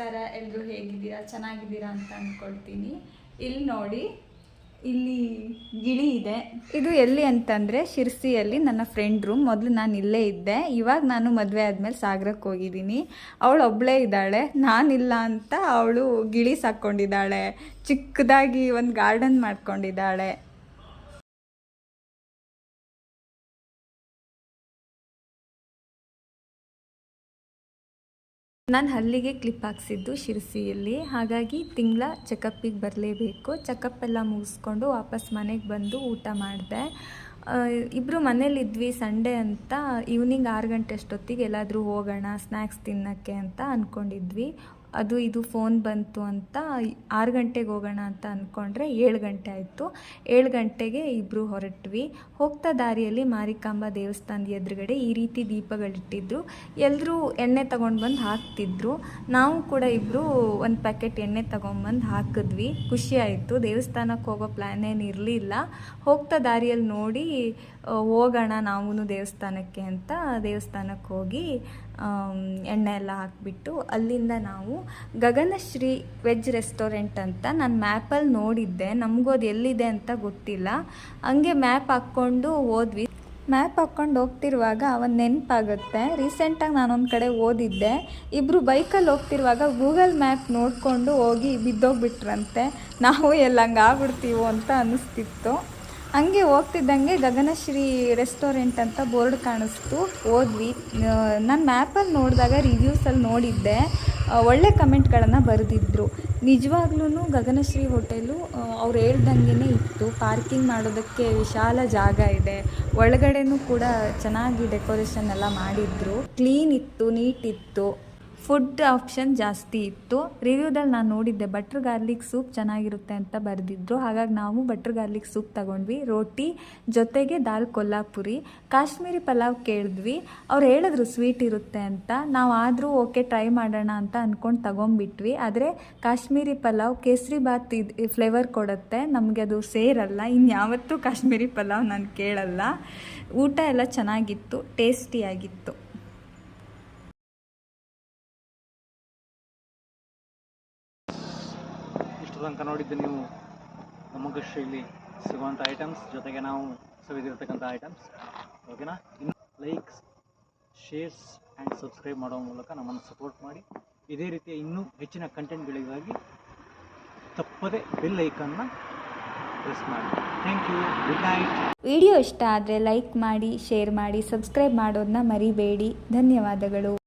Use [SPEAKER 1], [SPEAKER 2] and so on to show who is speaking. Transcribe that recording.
[SPEAKER 1] ನಮಸ್ಕಾರ ಎಲ್ಲರೂ ಹೇಗಿದ್ದೀರಾ? ಚೆನ್ನಾಗಿದ್ದೀರಾ ಅಂತ ಅಂದ್ಕೊಳ್ತೀನಿ ಇಲ್ಲಿ ನೋಡಿ, ಇಲ್ಲಿ ಗಿಳಿ ಇದೆ. ಇದು ಎಲ್ಲಿ ಅಂತಂದರೆ ಶಿರ್ಸಿಯಲ್ಲಿ ನನ್ನ ಫ್ರೆಂಡ್ ರೂಮ್. ಮೊದಲು ನಾನು ಇಲ್ಲೇ ಇದ್ದೆ. ಇವಾಗ ನಾನು ಮದುವೆ ಆದಮೇಲೆ ಸಾಗರಕ್ಕೆ ಹೋಗಿದ್ದೀನಿ. ಅವಳು ಒಬ್ಬಳೇ ಇದ್ದಾಳೆ. ನಾನಿಲ್ಲ ಅಂತ ಅವಳು ಗಿಳಿ ಸಾಕ್ಕೊಂಡಿದ್ದಾಳೆ. ಚಿಕ್ಕದಾಗಿ ಒಂದು ಗಾರ್ಡನ್ ಮಾಡ್ಕೊಂಡಿದ್ದಾಳೆ. ನಾನು ಹಲ್ಲಿಗೆ ಕ್ಲಿಪ್ ಹಾಕ್ಸಿದ್ದು ಶಿರಸಿಯಲ್ಲಿ. ಹಾಗಾಗಿ ತಿಂಗಳ ಚೆಕಪ್ಪಿಗೆ ಬರಲೇಬೇಕು. ಚೆಕಪ್ ಎಲ್ಲ ಮುಗಿಸ್ಕೊಂಡು ವಾಪಸ್ ಮನೆಗೆ ಬಂದು ಊಟ ಮಾಡಿದೆ. ಇಬ್ಬರು ಮನೇಲಿದ್ವಿ ಸಂಡೇ ಅಂತ. ಈವ್ನಿಂಗ್ ಆರು ಗಂಟೆ ಅಷ್ಟೊತ್ತಿಗೆ ಎಲ್ಲಾದರೂ ಹೋಗೋಣ ಸ್ನ್ಯಾಕ್ಸ್ ತಿನ್ನೋಕ್ಕೆ ಅಂತ ಅಂದ್ಕೊಂಡಿದ್ವಿ ಅದು ಇದು ಫೋನ್ ಬಂತು ಅಂತ ಆರು ಗಂಟೆಗೆ ಹೋಗೋಣ ಅಂತ ಅಂದ್ಕೊಂಡ್ರೆ ಏಳು ಗಂಟೆ ಆಯಿತು. ಏಳು ಗಂಟೆಗೆ ಇಬ್ಬರು ಹೊರಟ್ವಿ. ಹೋಗ್ತಾ ದಾರಿಯಲ್ಲಿ ಮಾರಿಕಾಂಬ ದೇವಸ್ಥಾನದ ಎದುರುಗಡೆ ಈ ರೀತಿ ದೀಪಗಳಿಟ್ಟಿದ್ರು. ಎಲ್ಲರೂ ಎಣ್ಣೆ ತಗೊಂಡು ಬಂದು ಹಾಕ್ತಿದ್ರು. ನಾವು ಕೂಡ ಇಬ್ಬರು ಒಂದು ಪ್ಯಾಕೆಟ್ ಎಣ್ಣೆ ತೊಗೊಂಬಂದು ಹಾಕಿದ್ವಿ. ಖುಷಿ ಆಯಿತು. ದೇವಸ್ಥಾನಕ್ಕೆ ಹೋಗೋ ಪ್ಲ್ಯಾನ್ ಏನು ಇರಲಿಲ್ಲ. ಹೋಗ್ತಾ ದಾರಿಯಲ್ಲಿ ನೋಡಿ ಹೋಗೋಣ ನಾವೂ ದೇವಸ್ಥಾನಕ್ಕೆ ಅಂತ ದೇವಸ್ಥಾನಕ್ಕೆ ಹೋಗಿ ಎಣ್ಣೆ ಎಲ್ಲ ಹಾಕಿಬಿಟ್ಟು ಅಲ್ಲಿಂದ ನಾವು ಗಗನಶ್ರೀ ವೆಜ್ ರೆಸ್ಟೋರೆಂಟ್ ಅಂತ ನಾನು ಮ್ಯಾಪಲ್ಲಿ ನೋಡಿದ್ದೆ. ನಮಗೂ ನಮಗೋದು ಎಲ್ಲಿದೆ ಅಂತ ಗೊತ್ತಿಲ್ಲ. ಹಂಗೆ ಮ್ಯಾಪ್ ಹಾಕ್ಕೊಂಡು ಹೋದ್ವಿ. ಮ್ಯಾಪ್ ಹಾಕ್ಕೊಂಡು ಹೋಗ್ತಿರುವಾಗ ಒಂದು ನೆನಪಾಗುತ್ತೆ. ರೀಸೆಂಟಾಗಿ ನಾನೊಂದು ಕಡೆ ಓದಿದ್ದೆ. ಇಬ್ಬರು ಬೈಕಲ್ಲಿ ಹೋಗ್ತಿರುವಾಗ ಗೂಗಲ್ ಮ್ಯಾಪ್ ನೋಡಿಕೊಂಡು ಹೋಗಿ ಬಿದ್ದೋಗ್ಬಿಟ್ರಂತೆ. ನಾವು ಎಲ್ಲ ಹಂಗೆ ಆಗ್ಬಿಡ್ತೀವೋ ಅಂತ ಅನ್ನಿಸ್ತಿತ್ತು ಹಂಗೆ ಹೋಗ್ತಿದ್ದಂಗೆ ಗಗನಶ್ರೀ ರೆಸ್ಟೋರೆಂಟ್ ಅಂತ ಬೋರ್ಡ್ ಕಾಣಿಸ್ತು. ಹೋದ್ವಿ. ನಾನು ಮ್ಯಾಪಲ್ಲಿ ನೋಡಿದಾಗ ರಿವ್ಯೂಸಲ್ಲಿ ನೋಡಿದ್ದೆ. ಒಳ್ಳೆ ಕಮೆಂಟ್ಗಳನ್ನು ಬರೆದಿದ್ರು. ನಿಜವಾಗ್ಲೂ ಗಗನಶ್ರೀ ಹೋಟೆಲು ಅವ್ರು ಹೇಳ್ದಂಗೆ ಇತ್ತು. ಪಾರ್ಕಿಂಗ್ ಮಾಡೋದಕ್ಕೆ ವಿಶಾಲ ಜಾಗ ಇದೆ. ಒಳಗಡೆನೂ ಕೂಡ ಚೆನ್ನಾಗಿ ಡೆಕೋರೇಷನ್ ಎಲ್ಲ ಮಾಡಿದ್ರು. ಕ್ಲೀನ್ ಇತ್ತು, ನೀಟ್ ಇತ್ತು. ಫುಡ್ ಆಪ್ಷನ್ ಜಾಸ್ತಿ ಇತ್ತು. ರಿವ್ಯೂದಲ್ಲಿ ನಾನು ನೋಡಿದ್ದೆ. ಬಟ್ರ್ ಗಾರ್ಲಿಕ್ ಸೂಪ್ ಚೆನ್ನಾಗಿರುತ್ತೆ ಅಂತ ಬರೆದಿದ್ರು. ಹಾಗಾಗಿ ನಾವು ಬಟ್ರ್ ಗಾರ್ಲಿಕ್ ಸೂಪ್ ತಗೊಂಡ್ವಿ. ರೋಟಿ, ಜೊತೆಗೆ ದಾಲ್ ಕೊಲ್ಲಾಪುರಿ. ಕಾಶ್ಮೀರಿ ಪಲಾವ್ ಕೇಳಿದ್ವಿ. ಅವ್ರು ಹೇಳಿದ್ರು ಸ್ವೀಟ್ ಇರುತ್ತೆ ಅಂತ. ನಾವು ಆದರೂ ಓಕೆ, ಟ್ರೈ ಮಾಡೋಣ ಅಂತ ಅಂದ್ಕೊಂಡು ತಗೊಂಡ್ಬಿಟ್ವಿ. ಆದರೆ ಕಾಶ್ಮೀರಿ ಪಲಾವ್ ಕೇಸರಿ ಬಾತ್ ಇದು ಫ್ಲೇವರ್ ಕೊಡುತ್ತೆ. ನಮಗೆ ಅದು ಸೇರಲ್ಲ. ಇನ್ಯಾವತ್ತೂ ಕಾಶ್ಮೀರಿ ಪಲಾವ್ ನಾನು ಕೇಳಲ್ಲ. ಊಟ ಎಲ್ಲ ಚೆನ್ನಾಗಿತ್ತು. ಟೇಸ್ಟಿಯಾಗಿತ್ತು.
[SPEAKER 2] ಇಷ್ಟು ತನಕ ನೋಡಿದ್ದು ನೀವು ನಮ್ಮ ಶೈಲಿ ಸಿಗುವಂಥ ಐಟಮ್ಸ್ ಜೊತೆಗೆ ನಾವು ಸವಿದಿರ್ತಕ್ಕಂಥ ಐಟಮ್ಸ್ ಓಕೆನಾ? ಇನ್ನು ಲೈಕ್ಸ್ ಶೇರ್ಸ್ ಆ್ಯಂಡ್ ಸಬ್ಸ್ಕ್ರೈಬ್ ಮಾಡೋ ಮೂಲಕ ನಮ್ಮನ್ನು ಸಪೋರ್ಟ್ ಮಾಡಿ. ಇದೇ ರೀತಿಯ ಇನ್ನೂ ಹೆಚ್ಚಿನ ಕಂಟೆಂಟ್ಗಳಿಗಾಗಿ ತಪ್ಪದೆ ಬೆಲ್ ಐಕನ್ನ ಪ್ರೆಸ್ ಮಾಡಿ. Thank you good night
[SPEAKER 1] video ಇಷ್ಟ ಆದರೆ ಲೈಕ್ ಮಾಡಿ ಶೇರ್ ಮಾಡಿ ಸಬ್ಸ್ಕ್ರೈಬ್ ಮಾಡೋದನ್ನ ಮರಿಬೇಡಿ. ಧನ್ಯವಾದಗಳು.